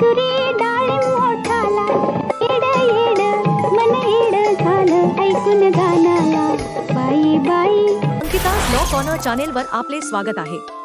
तुरी डाळी बाई बाई. अंकिता लॉ कॉर्नर चॅनेलवर आपले स्वागत आहे.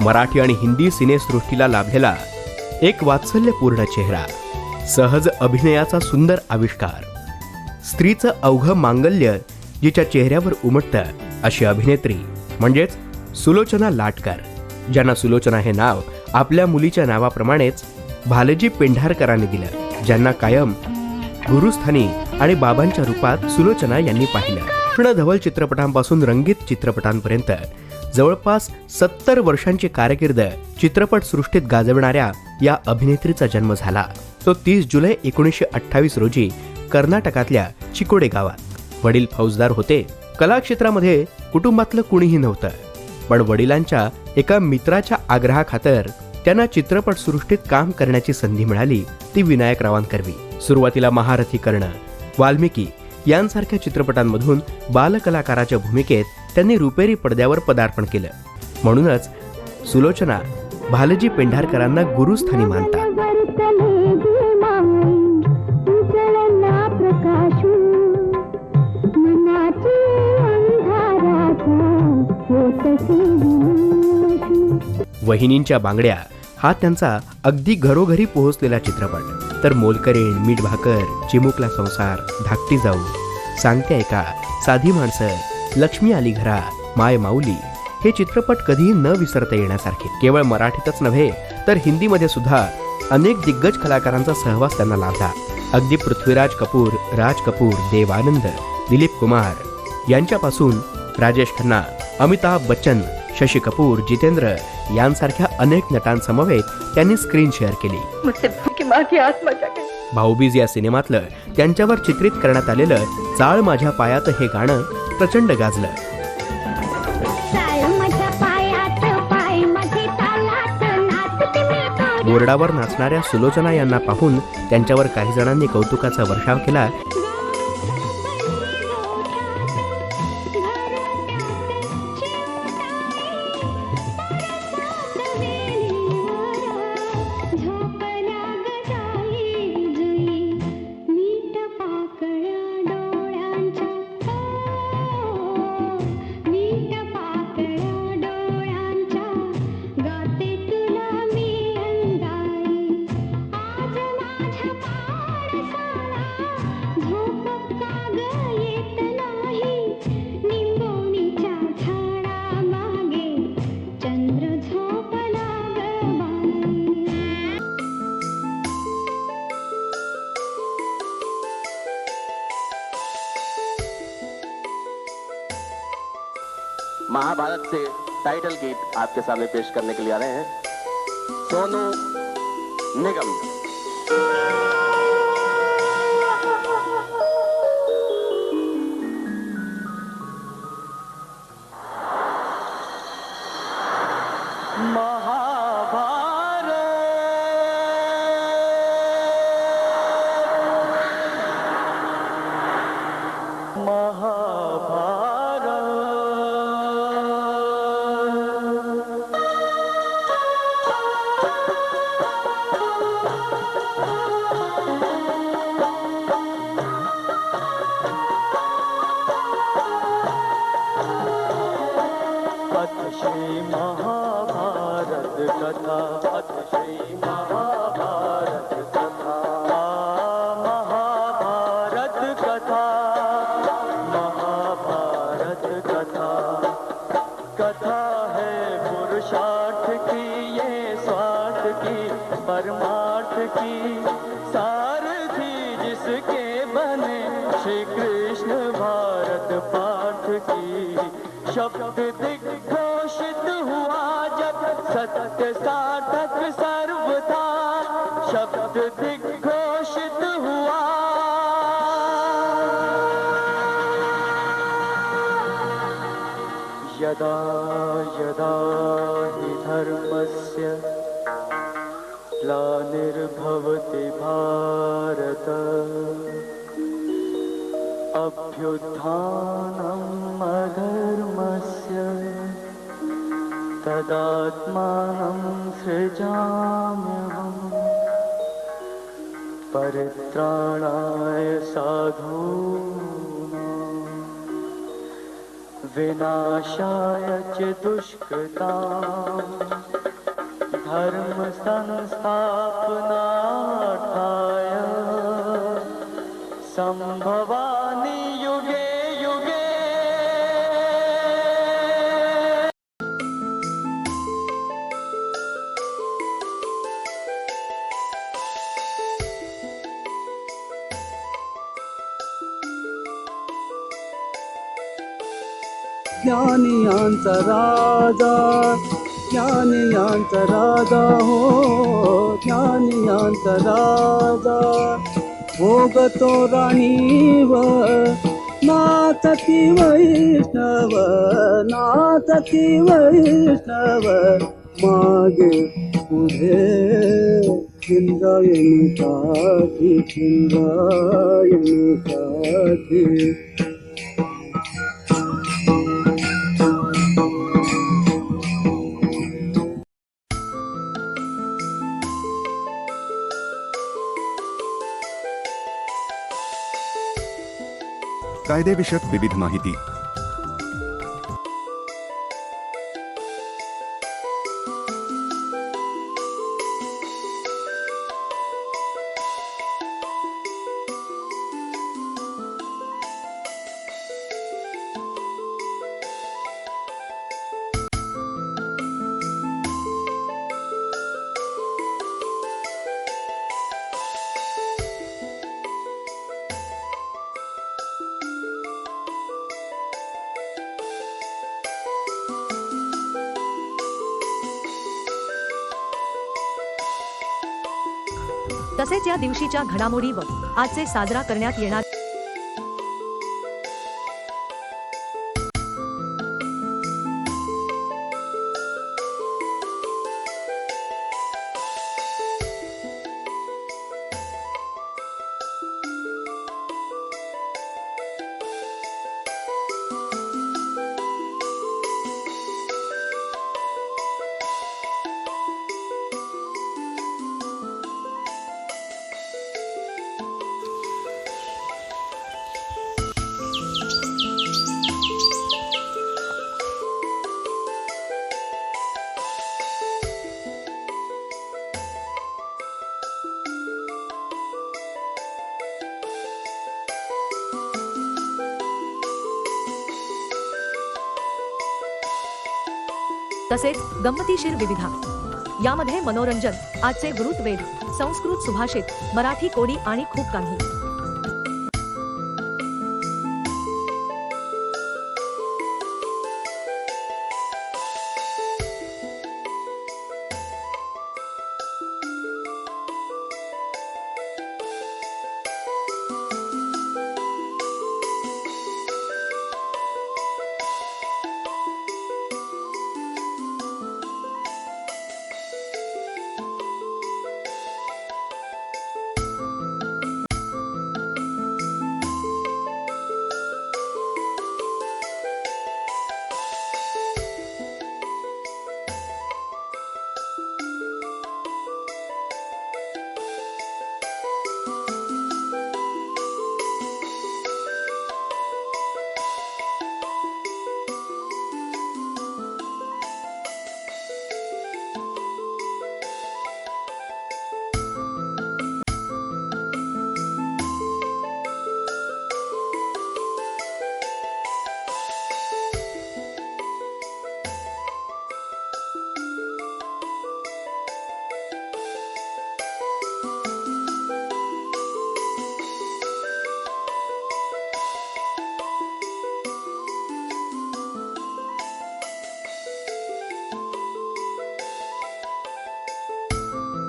मराठी आणि हिंदी सिनेसृष्टीला लाभलेला एक वात्सल्यपूर्ण चेहरा सहज अभिनयाचा सुंदर आविष्कार. स्त्रीचं अवघं मांगल्य जिच्या चेहऱ्यावर उमटतं अशी अभिनेत्री म्हणजेच सुलोचना लाटकर ज्यांना सुलोचना हे नाव आपल्या मुलीच्या नावाप्रमाणेच भालजी पेंढारकरांनी दिलं ज्यांना कायम गुरुस्थानी आणि बाबांच्या रूपात सुलोचना यांनी पाहिलं. कृष्ण धवल चित्रपटांपासून रंगीत चित्रपटांपर्यंत जवळपास सत्तर वर्षांची कारकीर्द चित्रपट सृष्टीत या अभिनेत्रीचा जन्म झाला. तो तीस जुलै एकोणीसशे अठ्ठावीस रोजी कर्नाटकातल्या चिकोडे गावात. वडील फौजदार होते. कलाक्षेत्रामध्ये कुटुंबातलं कुणीही नव्हतं. पण वडिलांच्या एका मित्राच्या आग्रहाखातर त्यांना चित्रपट सृष्टीत काम करण्याची संधी मिळाली ती विनायकरावांकरवी सुरुवातीला महारथी कर्ण वाल्मिकी यांसारख्या चित्रपटांमधून बालकलाकाराच्या भूमिकेत त्यांनी रुपेरी पडद्यावर पदार्पण केलं. म्हणूनच सुलोचना भालजी पेंढारकरांना गुरुस्थानी मानतात. वहिनींच्या बांगड्या हा त्यांचा अगदी घरोघरी पोहोचलेला चित्रपट. तर मोलकरीण मीठ भाकर चिमुकला संसार धाकटी जाऊ सांगते ऐका साधी माणसं लक्ष्मी आली घरा माय माऊली. हे चित्रपट कधीही न विसरता येण्यासारखे. केवळ मराठीतच नव्हे तर हिंदीमध्ये सुद्धा अनेक दिग्गज कलाकारांचा सहवास त्यांना लाभला. अगदी पृथ्वीराज कपूर राज कपूर देवानंद दिलीप कुमार यांच्यापासून राजेश खन्ना अमिताभ बच्चन शशी कपूर जितेंद्र यांसारख्या अनेक नटांसमवेत त्यांनी स्क्रीन शेअर केली. भाऊबीज या सिनेमातलं त्यांच्यावर चित्रित करण्यात आलेलं चाळ माझ्या पायात हे गाणं प्रचंड गाजलं. बोर्डावर नाचणाऱ्या सुलोचना यांना पाहून त्यांच्यावर काही जणांनी कौतुकाचा वर्षाव केला महाभारत से टाइटल गीत आपके सामने पेश करने के लिए आ रहे हैं। सोनू निगम। अतिशय कथा है पुरुषार्थ की ये स्वार्थ की परमार्थ की। सारथी जिसके बने श्री कृष्ण भारत पाठ की। शब्द दिग्घोषित हुआ जब सत्य साधक सर्वथा। शब्द दिग्घोषित अभ्युत्थानम् अधर्मस्य तदात्मानं सृजाम्यहम् परित्राणाय साधूनाम् विनाशाय च दुष्कृताम् धर्म संस्थापनार्थाय ज्ञानियांचा राजा ज्ञानियांचा राजा हो ज्ञानियांचा राजा. भोगतो राणीव नाचती वैष्णव नाचती वैष्णव. मागे पुढे इंद्रायणी काठी इंद्रायणी काठी. कायदेविषयक विविध माहिती. तसेच या दिवशीच्या घडामोडी व आजचे साजरा करण्यात येणार तसेच गंमतीशीर विविधा. यामध्ये मनोरंजन आजचे वृत्त वेद संस्कृत सुभाषित मराठी कोडी आणि खूप काही.